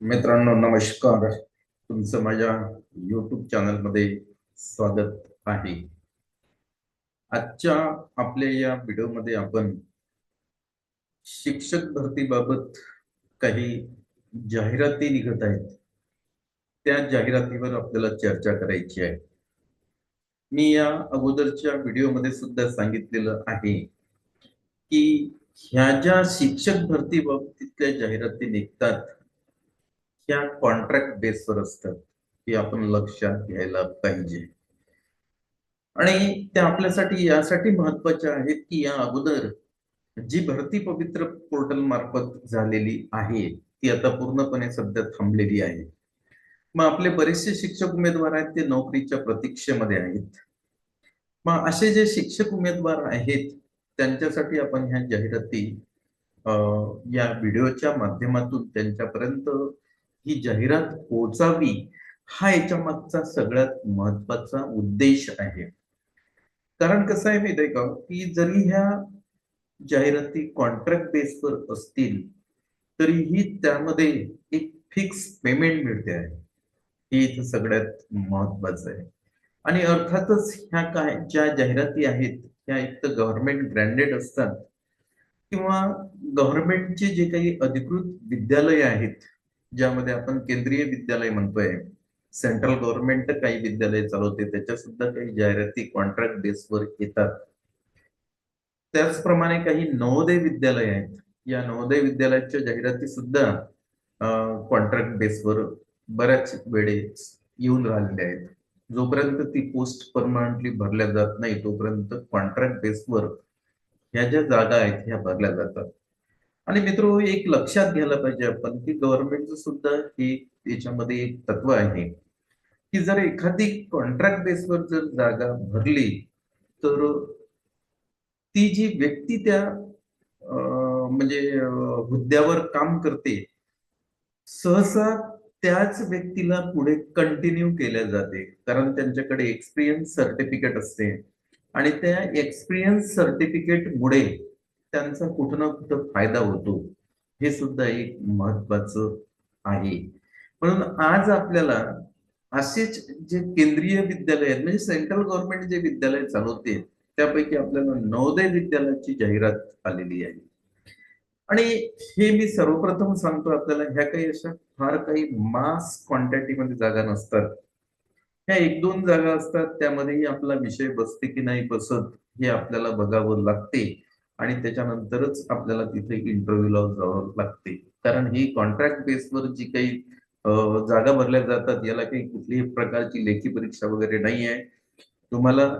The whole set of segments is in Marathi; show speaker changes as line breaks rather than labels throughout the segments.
मित्रांनो नमस्कार. तुमचं माझ्या युट्यूब चॅनलमध्ये स्वागत आहे. आजच्या आपल्या या व्हिडिओमध्ये आपण शिक्षक भरतीबाबत काही जाहिराती निघत आहेत. त्या जाहिरातीवर आपल्याला चर्चा करायची आहे. मी या अगोदरच्या व्हिडिओमध्ये सुद्धा सांगितलेलं आहे की ह्या ज्या शिक्षक भरती बाबतीतल्या जाहिराती निघतात ह्या कॉन्ट्रॅक्ट बेसवर असतात हे आपण लक्षात घ्यायला पाहिजे. आणि त्या आपल्यासाठी यासाठी महत्त्वाच्या आहेत की या अगोदर जी भरती पवित्र पोर्टल मार्फत झालेली आहे ती आता पूर्णपणे सध्या थांबलेली आहे. मग आपले बरेचसे शिक्षक उमेदवार आहेत ते नोकरीच्या प्रतीक्षेमध्ये आहेत. मग असे जे शिक्षक उमेदवार आहेत त्यांच्यासाठी आपण ह्या जाहिराती या व्हिडिओच्या माध्यमातून त्यांच्यापर्यंत ही जाहिरात पोहोचावी हा याच्या मागचा सगळ्यात महत्त्वाचा उद्देश आहे. कारण कसं आहे माहिती आहे का? की जरी ह्या जाहिराती कॉन्ट्रॅक्ट बेसवर असतील तरीही त्यामध्ये एक फिक्स पेमेंट मिळते आहे. हे इथं सगळ्यात महत्वाचं आहे. आणि अर्थातच ह्या काय ज्या जाहिराती आहेत ह्या एक तर गव्हर्नमेंट ग्रँडेड असतात किंवा गव्हर्नमेंटचे जे काही अधिकृत विद्यालय आहेत ज्यामध्ये आपण केंद्रीय विद्यालय म्हणतोय. सेंट्रल गव्हर्नमेंट काही विद्यालय चालवते त्याच्या सुद्धा काही जाहिराती कॉन्ट्रॅक्ट बेसवर येतात. त्याचप्रमाणे काही नवोदय विद्यालय आहेत. या नवोदय विद्यालयाच्या जाहिराती सुद्धा कॉन्ट्रॅक्ट बेसवर बऱ्याच वेळेस येऊन राहिलेल्या आहेत. जोपर्यंत ती पोस्ट परमनंटली भरल्या जात नाही तोपर्यंत कॉन्ट्रॅक्ट बेसवर ह्या ज्या जागा आहेत ह्या भरल्या जातात. आणि मित्र एक लक्षात घ्यायला पाहिजे आपण की गव्हर्नमेंटचं सुद्धा हे याच्यामध्ये एक तत्व आहे की जर एखादी कॉन्ट्रॅक्ट बेसवर जर जागा भरली तर ती जी व्यक्ती त्या म्हणजे हुद्द्यावर काम करते सहसा त्याच व्यक्तीला पुढे कंटिन्यू केल्या जाते. कारण त्यांच्याकडे एक्सपिरियन्स सर्टिफिकेट असते. आणि त्या एक्सपिरियन्स सर्टिफिकेट मुळे त्यांचा कुठं ना कुठं फायदा होतो. हे सुद्धा एक महत्वाचं आहे. म्हणून आज आपल्याला असेच जे केंद्रीय विद्यालय आहेत म्हणजे सेंट्रल गव्हर्नमेंट जे विद्यालय चालवते त्यापैकी आपल्याला नवोदय विद्यालयाची जाहिरात आलेली आहे. आणि हे मी सर्वप्रथम सांगतो आपल्याला ह्या काही अशा फार काही मास क्वांटिटीमध्ये जागा नसतात. ह्या एक दोन जागा असतात त्यामध्येही आपला विषय बसते की नाही बसत हे आपल्याला बघावं लागते. आणि त्याच्यानंतरच आपल्याला तिथे इंटरव्ह्यूला जावं लागते. कारण ही कॉन्ट्रॅक्ट बेसवर जी काही जागा भरल्या जातात याला काही कुठलीही प्रकारची लेखी परीक्षा वगैरे नाही आहे तुम्हाला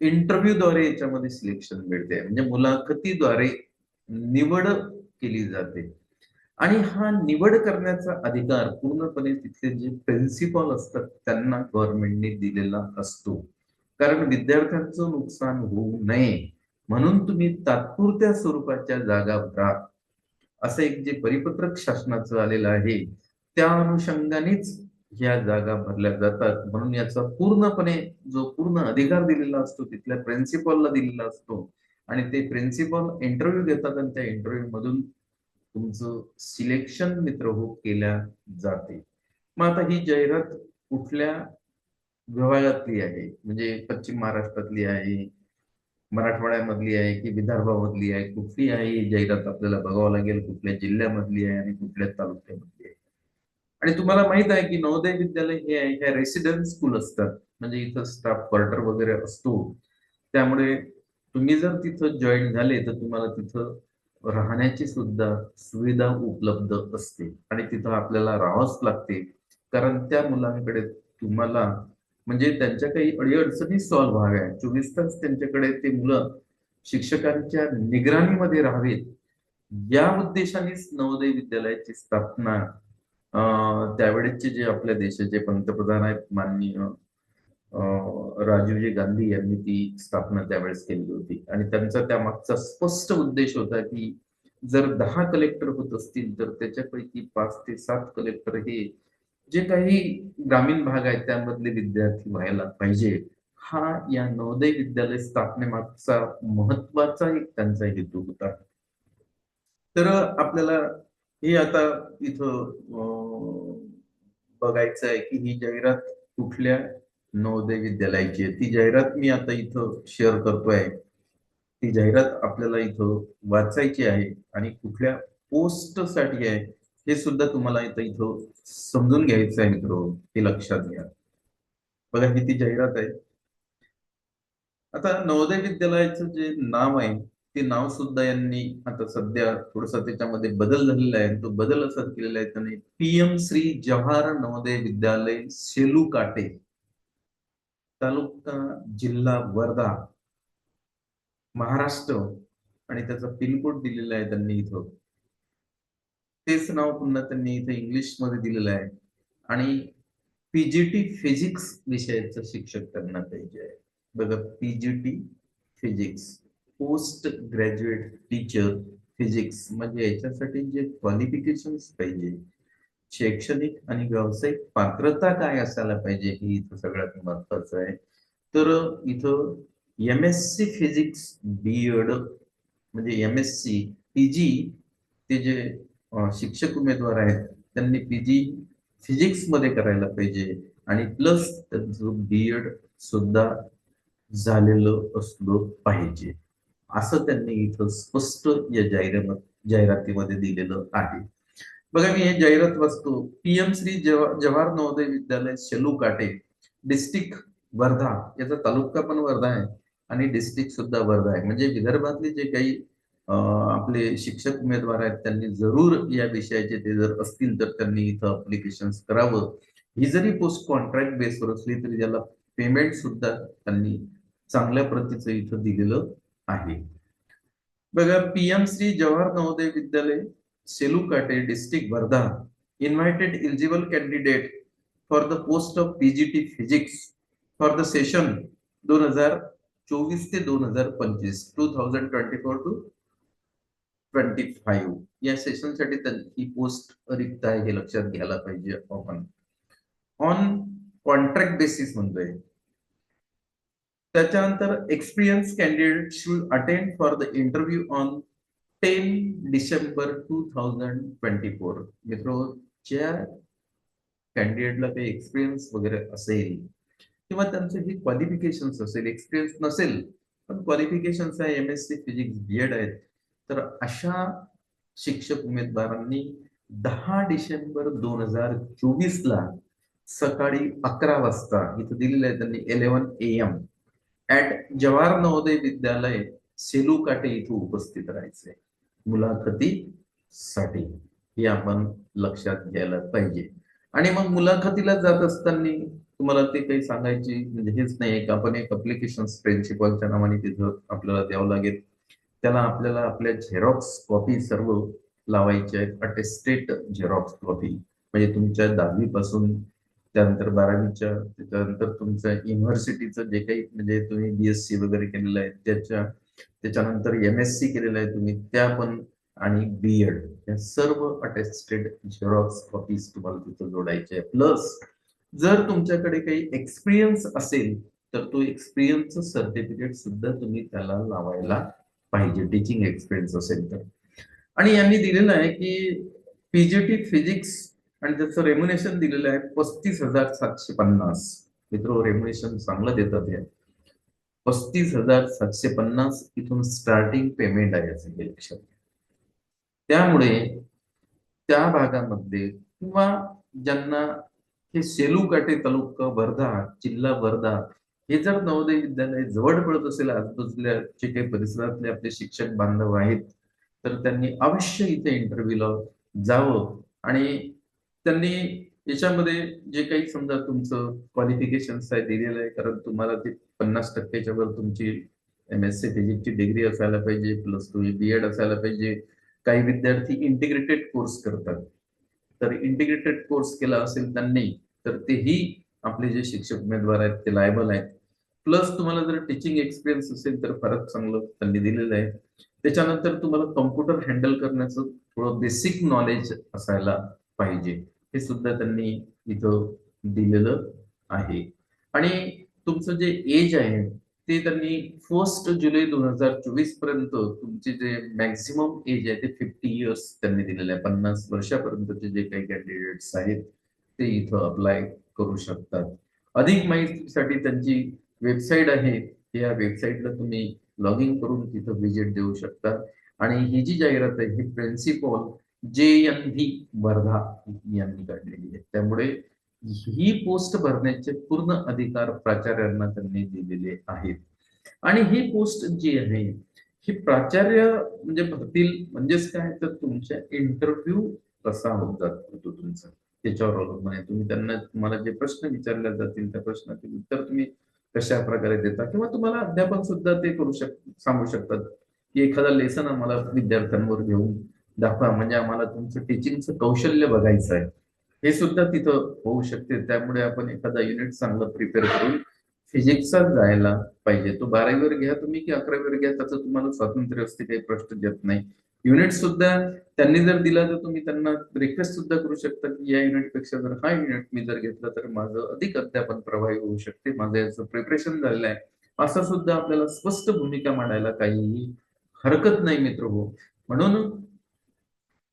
इंटरव्ह्यूद्वारे याच्यामध्ये सिलेक्शन मिळते. म्हणजे मुलाखतीद्वारे निवड केली जाते. आणि हा निवड करण्याचा अधिकार पूर्णपणे तिथले जे प्रिन्सिपल असतात त्यांना गव्हर्नमेंटने दिलेला असतो. कारण विद्यार्थ्यांचं नुकसान होऊ नये. म्हणून तुम्ही तात्पुरत्या स्वरूपाच्या जागा भरा असं एक जे परिपत्रक शासनाचं आलेलं आहे त्या अनुषंगानेच ह्या जागा भरल्या जातात. म्हणून याचा पूर्णपणे जो पूर्ण अधिकार दिलेला असतो तिथल्या प्रिन्सिपलला दिलेला असतो. आणि ते प्रिन्सिपल इंटरव्ह्यू घेतात आणि त्या इंटरव्ह्यू मधून तुमचं सिलेक्शन मित्र हो केल्या जाते. मग आता ही जाहिरात कुठल्या विभागातली आहे? म्हणजे पश्चिम महाराष्ट्रातली आहे मराठवाड्यामधली आहे की विदर्भामधली आहे कुठली आहे ही जाहिरात आपल्याला बघावं लागेल कुठल्या जिल्ह्यामधली आहे आणि कुठल्या तालुक्यामधली आहे. आणि तुम्हाला माहीत आहे की नवोदय विद्यालय हे आहे ह्या रेसिडेन्स स्कूल असतात. म्हणजे इथं स्टाफ क्वार्टर वगैरे असतो. त्यामुळे तुम्ही जर तिथं जॉईन झाले तर तुम्हाला तिथं राहण्याची सुद्धा सुविधा उपलब्ध असते. आणि तिथं आपल्याला राहावंच लागते. कारण त्या मुलांकडे तुम्हाला म्हणजे त्यांच्या काही अडीअडचणी सॉल्व्ह व्हाव्या चोवीस तास त्यांच्याकडे ते मुलं शिक्षकांच्या निगराणीमध्ये राहावेत. या उद्देशानेच नवोदय विद्यालयाची स्थापना त्यावेळेचे जे आपल्या देशाचे पंतप्रधान आहेत माननीय राजीवजी गांधी यांनी ती स्थापना त्यावेळेस केली होती. आणि त्यांचा त्या मागचा स्पष्ट उद्देश होता की जर दहा कलेक्टर होत असतील तर त्याच्यापैकी पाच ते सात कलेक्टर हे जे काही ग्रामीण भाग आहेत त्यामधले विद्यार्थी व्हायला पाहिजे हा या नवोदय विद्यालय स्थापनेमागचा महत्त्वाचा एक त्यांचा हेतू होता. तर आपल्याला हे आता इथं बघायचं आहे की ही जाहिरात कुठल्या नवोदय विद्यालयाची आहे? ती जाहिरात मी आता इथं शेअर करतोय. ती जाहिरात आपल्याला इथं वाचायची आहे आणि कुठल्या पोस्टसाठी आहे. हे सुद्धा तुम्हाला इथं इथं समजून घ्यायचं आहे मित्र. हे लक्षात घ्या. बघा ही ती जाहिरात आहे. आता नवोदय विद्यालयाचं जे नाव आहे ते नाव सुद्धा यांनी आता सध्या थोडस त्याच्यामध्ये बदल झालेला आहे. तो बदल असा केलेला आहे त्यांनी पीएम श्री जवाहर नवोदय विद्यालय सेलू काटे तालुका जिल्हा वर्धा महाराष्ट्र. आणि त्याचा पिनकोड दिलेला आहे त्यांनी इथं. तेच नाव पुन्हा त्यांनी इथं इंग्लिशमध्ये दिलेलं आहे. आणि पीजीटी फिजिक्स विषयाचं शिक्षक त्यांना पाहिजे आहे. बघा PGT physics post graduate teacher physics म्हणजे याच्यासाठी जे क्वालिफिकेशन पाहिजे शैक्षणिक आणि व्यावसायिक पात्रता काय असायला पाहिजे हे इथं सगळ्यात महत्वाचं आहे. तर इथं M S C physics B Ed म्हणजे एम एस सी पीजी ते जे शिक्षक उमेदवार आहेत त्यांनी पीजी फिजिक्समध्ये करायला पाहिजे. आणि प्लस त्यांचं बी एड सुद्धा झालेलं असलं पाहिजे. असं त्यांनी इथं स्पष्ट या जाहिरात जाहिरातीमध्ये दिलेलं आहे. बघा मी हे जाहिरात वाचतो. पीएम श्री जवा- जवाहर नवोदय विद्यालय शेलू काटे डिस्ट्रिक्ट वर्धा. याचा तालुका पण वर्धा आहे आणि डिस्ट्रिक्ट सुद्धा वर्धा आहे. म्हणजे विदर्भातले जे काही आपले शिक्षक उमेदवार आहेत त्यांनी जरूर या विषयाचे ते जर असतील तर त्यांनी इथं अप्लिकेशन करावं. ही जरी पोस्ट कॉन्ट्रॅक्ट बेसवर असली तरी त्याला पेमेंट सुद्धा त्यांनी चांगल्या प्रतीचं इथं दिलेलं आहे. बघा PM Shri Jawahar Navodaya Vidyalaya Selu Kate district Wardha. Invited eligible candidate for the post of PGT physics for the session दोन हजार चोवीस ते दोन हजार पंचवीस two thousand twenty four to twenty five या सेशनसाठी ही पोस्ट रिक्त आहे, हे लक्षात घ्यायला पाहिजे आपण. ऑन कॉन्ट्रॅक्ट बेसिस म्हणतोय त्याच्यानंतर experience candidate should attend for the interview on ten December two thousand twenty four मित्र, ज्या कॅन्डिडेटला काही एक्सपिरियन्स वगैरे असेल, किंवा त्यांचे क्वालिफिकेशन्स असेल एक्सपिरियन्स नसेल, पण क्वालिफिकेशन्स आहे M S C physics B Ed आहेत तर अशा शिक्षक उमेदवारांनी दहा डिसेंबर दोन हजार चोवीस ला सकाळी अकरा वाजता इथं दिलेलं आहे त्यांनी eleven A M at Jawahar Navodaya Vidyalaya Selu Kate इथं उपस्थित राहायचंय मुलाखतीसाठी हे आपण लक्षात घ्यायला पाहिजे. आणि मग मुलाखतीला जात असताना तुम्हाला ते काही सांगायची म्हणजे हेच नाही की? आपण एक अप्लिकेशन प्रिन्सिपलच्या नावाने तिथं आपल्याला द्यावं लागेल. त्याला आपल्याला आपल्या झेरॉक्स कॉपी सर्व लावायचे आहेत. अटेस्टेट झेरॉक्स कॉपी म्हणजे तुमच्या दहावी पासून त्यानंतर बारावीच्या त्याच्यानंतर तुमचं युनिव्हर्सिटीचं जे काही म्हणजे तुम्ही बीएससी वगैरे केलेलं आहे त्याच्या त्याच्यानंतर एम एस सी केलेलं आहे तुम्ही त्या पण आणि बी एड या सर्व अटेस्टेड झेरॉक्स कॉपीज तुम्हाला तिथं जोडायचे आहे प्लस जर तुमच्याकडे काही एक्सपिरियन्स असेल तर तो एक्सपिरियन्स सर्टिफिकेट सुद्धा तुम्ही त्याला लावायला पाहिजे टीचिंग एक्सपिरियन्स असेल तर. आणि यांनी दिलेलं आहे की पीजीटी फिजिक्स आणि त्याचं रेम्युनेशन दिलेलं आहे पस्तीस हजार सातशे पन्नास. मित्र रेम्युनेशन चांगलं देतात हे. पस्तीस हजार सातशे पन्नास इथून स्टार्टिंग पेमेंट आहे असं हे लक्षात त्यामुळे त्या भागामध्ये किंवा ज्यांना हे सेलू काटे तालुका वर्धा जिल्हा वर्धा हे जर नवोदय विद्यालय जवळ पडत असेल आजूबाजूच्या जे काही परिसरातले आपले शिक्षक बांधव आहेत तर त्यांनी अवश्य इथे इंटरव्ह्यूला जावं. आणि त्यांनी याच्यामध्ये जे काही समजा तुमचं क्वालिफिकेशन्स आहे दिलेलं आहे कारण तुम्हाला ते पन्नास टक्क्याच्या वर तुमची एम एस सी फिजिक्सची डिग्री असायला पाहिजे प्लस टू बी एड असायला पाहिजे. काही विद्यार्थी इंटिग्रेटेड कोर्स करतात. तर इंटिग्रेटेड कोर्स केला असेल त्यांनी तर तेही आपले जे शिक्षक उमेदवार आहेत ते लायबल आहेत. प्लस तुम्हाला जर टीचिंग एक्सपिरियन्स असेल तर फारच चांगलं त्यांनी दिलेलं आहे. त्याच्यानंतर तुम्हाला कम्प्युटर हँडल करण्याचं थोडं बेसिक नॉलेज असायला पाहिजे. हे सुद्धा त्यांनी इथं दिलेलं आहे. आणि तुमचं जे एज आहे ते त्यांनी फर्स्ट जुलै दोन हजार चोवीसपर्यंत तुमचे जे मॅक्झिमम एज आहे ते फिफ्टी इयर्स त्यांनी दिलेलं आहे. पन्नास वर्षापर्यंतचे जे काही कॅन्डिडेट्स आहेत ते इथं अप्लाय करू शकतात. अधिक माहितीसाठी त्यांची वेबसाईट आहे या वेबसाईटला तुम्ही लॉग इन करून तिथं व्हिजिट देऊ शकता. आणि ही जी जाहिरात आहे ही principal J N V Wardha यांनी काढलेली आहे. त्यामुळे ही पोस्ट भरण्याचे पूर्ण अधिकार प्राचार्यांना त्यांनी दिलेले आहेत. आणि ही पोस्ट जी आहे ही प्राचार्य म्हणजे भरतील म्हणजेच काय? तर तुमच्या इंटरव्ह्यू कसा होत जातो तुमचा? त्याच्यावर अवलंबून आहे. तुम्ही त्यांना तुम्हाला जे प्रश्न विचारले जातील त्या प्रश्नाचे उत्तर तुम्ही कशा प्रकारे देता किंवा तुम्हाला अध्यापन सुद्धा ते करू शक सांगू शकतात की एखादा लेसन आम्हाला विद्यार्थ्यांवर घेऊन दाखवा. म्हणजे आम्हाला तुमचं टीचिंगचं कौशल्य बघायचं आहे. हे सुद्धा तिथं होऊ शकते. त्यामुळे आपण एखादा युनिट चांगलं प्रिपेअर करून फिजिक्सचा जायला पाहिजे. तो बारावीवर घ्या तुम्ही की अकरावीवर घ्या त्याचं तुम्हाला स्वातंत्र्य असते काही प्रश्न देत नाही. युनिट सुद्धा त्यांनी जर दिला तर तुम्ही त्यांना रिक्वेस्ट सुद्धा करू शकता की या युनिटपेक्षा जर हा युनिट मी जर घेतला तर माझं अधिक अध्यापन प्रभावी होऊ शकते. माझं याचं प्रिपरेशन झालेलं आहे. असं सुद्धा आपल्याला स्पष्ट भूमिका मांडायला काहीही हरकत नाही मित्र हो. म्हणून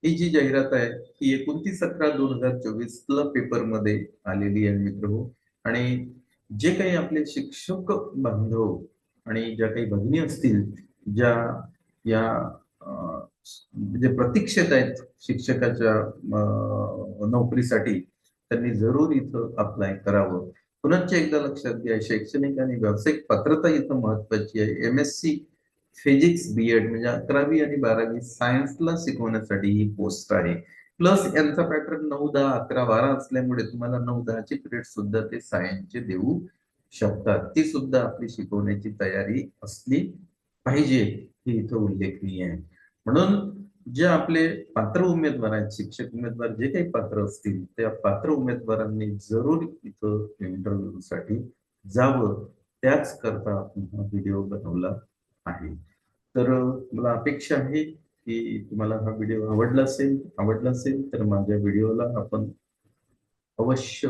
ही जी जाहिरात आहे ही एकोणतीस अकरा दोन हजार चोवीस ला पेपरमध्ये आलेली आहे मित्र हो. आणि जे काही आपले शिक्षक बांधव आणि ज्या काही भगिनी असतील ज्या या जे प्रतीक्षेत आहेत शिक्षकाच्या नोकरीसाठी त्यांनी जरूर इथं अप्लाय करावं. पुनश्च एकदा लक्षात घ्या शैक्षणिक आणि व्यावसायिक पात्रता इथं महत्वाची आहे. M S C physics B Ed म्हणजे अकरावी आणि बारावी सायन्सला शिकवण्यासाठी ही पोस्ट आहे. प्लस यांचा पॅटर्न नऊ दहा अकरा बारा असल्यामुळे तुम्हाला नऊ दहाचे पिरियड सुद्धा ते सायन्सचे देऊ शकतात. ती सुद्धा आपली शिकवण्याची तयारी असली पाहिजे हे इथं उल्लेखनीय आहे. म्हणून जे आपले पात्र उमेदवार आहेत शिक्षक उमेदवार जे काही पात्र असतील त्या पात्र उमेदवारांनी जरूर इथं इंटरव्ह्यू साठी जावं. त्याच करता आपण हा व्हिडिओ बनवला आहे. तर मला अपेक्षा आहे की तुम्हाला हा व्हिडिओ आवडला असेल आवडला असेल तर माझ्या व्हिडिओला आपण अवश्य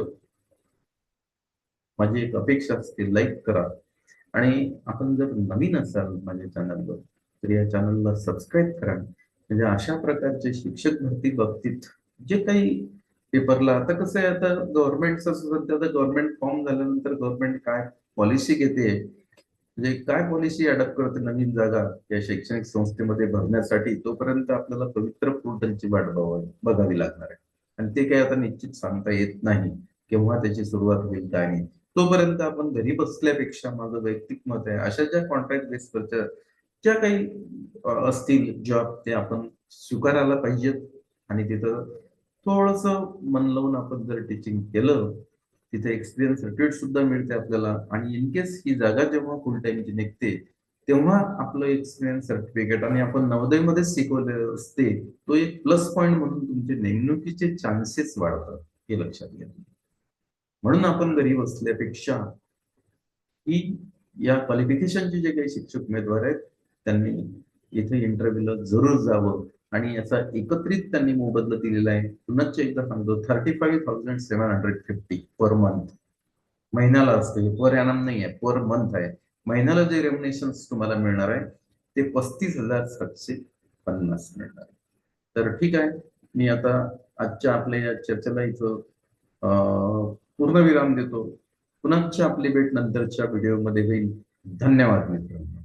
माझी एक अपेक्षा असते लाईक करा. आणि आपण जर नवीन असाल माझ्या चॅनलवर तर या चॅनलला सबस्क्राईब करा. म्हणजे अशा प्रकारचे शिक्षक भरती बाबतीत जे काही पेपरला आता कसं आहे आता गव्हर्नमेंटचं सध्या आता गव्हर्नमेंट फॉर्म झाल्यानंतर गव्हर्नमेंट काय पॉलिसी घेते? म्हणजे काय पॉलिसी अडॉप्ट करते नवीन जागा या शैक्षणिक संस्थेमध्ये भरण्यासाठी? तोपर्यंत आपल्याला पवित्र पोर्टलची वाट बघावी लागणार आहे. आणि ते काही आता निश्चित सांगता येत नाही केव्हा त्याची सुरुवात होईल काय नाही. तोपर्यंत आपण घरी बसल्यापेक्षा माझं वैयक्तिक मत आहे अशा ज्या कॉन्ट्रॅक्ट बेसवरच्या ज्या काही असतील जॉब ते आपण स्वीकारायला पाहिजेत. आणि तिथं थोडस मन लावून आपण जर टीचिंग केलं तिथे एक्सपिरियन्स सर्टिफिकेट सुद्धा मिळते आपल्याला. आणि इन केस ही जागा जेव्हा फुल टाइमची निघते तेव्हा आपलं एक्सपिरियन्स सर्टिफिकेट आणि आपण नवोदयमध्ये शिकवले असते तो एक प्लस पॉइंट म्हणून तुमचे नेमणुकीचे चान्सेस वाढतात हे लक्षात घ्या. म्हणून आपण घरी बसल्यापेक्षा ही या क्वालिफिकेशनचे जे काही शिक्षक उमेदवार आहेत त्यांनी इथे इंटरव्ह्यूला जरूर जावं. आणि याचा एकत्रित त्यांनी मोबदला दिलेला आहे. पुन्हा एकदा सांगतो thirty five thousand seven hundred fifty per month महिन्याला असते पर यानम नाही आहे पर मंथ आहे. महिन्याला जे रेम्युनेशन तुम्हाला मिळणार आहे ते पस्तीस हजार सातशे पन्नास मिळणार आहे. तर ठीक आहे मी आता आजच्या आपल्या या चर्चेला इथं पूर्णविराम देतो. पुन्हाच्या आपली भेट नंतरच्या व्हिडिओमध्ये होईल. धन्यवाद मित्रांनो.